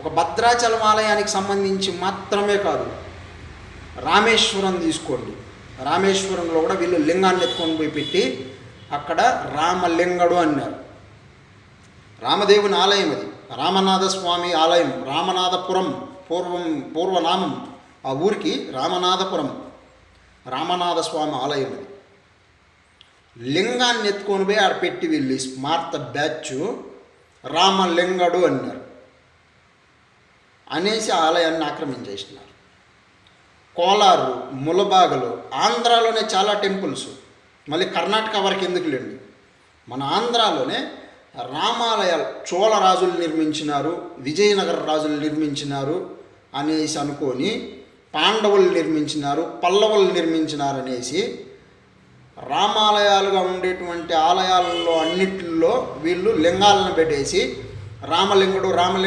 ఒక భద్రాచలం ఆలయానికి సంబంధించి మాత్రమే కాదు రామేశ్వరం తీసుకోండి. రామేశ్వరంలో కూడా వీళ్ళు లింగాన్ని ఎత్తుకొని పోయి పెట్టి అక్కడ రామలింగడు అన్నారు. రామదేవుని ఆలయం అది. రామనాథ స్వామి ఆలయం రామనాథపురం పూర్వం పూర్వనామం. ఆ ఊరికి రామనాథపురం రామనాథ స్వామి ఆలయం అది. లింగాన్ని ఎత్తుకొని పోయి ఆడ పెట్టి వెళ్ళి స్మార్త బ్యాచ్ రామలింగడు అన్నారు. అనేసి ఆలయాన్ని ఆక్రమించేసినారు. కోలారు ములబాగలు ఆంధ్రాలోనే చాలా టెంపుల్స్. మళ్ళీ కర్ణాటక వరకు ఎందుకు లేండి? మన ఆంధ్రాలోనే రామాలయాలు చోళ రాజులు నిర్మించినారు విజయనగర రాజులు నిర్మించినారు అనేసి అనుకొని పాండవులు నిర్మించినారు పల్లవులు నిర్మించినారు అనేసి రామాలయాలుగా ఉండేటువంటి ఆలయాలలో అన్నిటిలో వీళ్ళు లింగాలను పెట్టేసి రామలింగుడు రామలింగ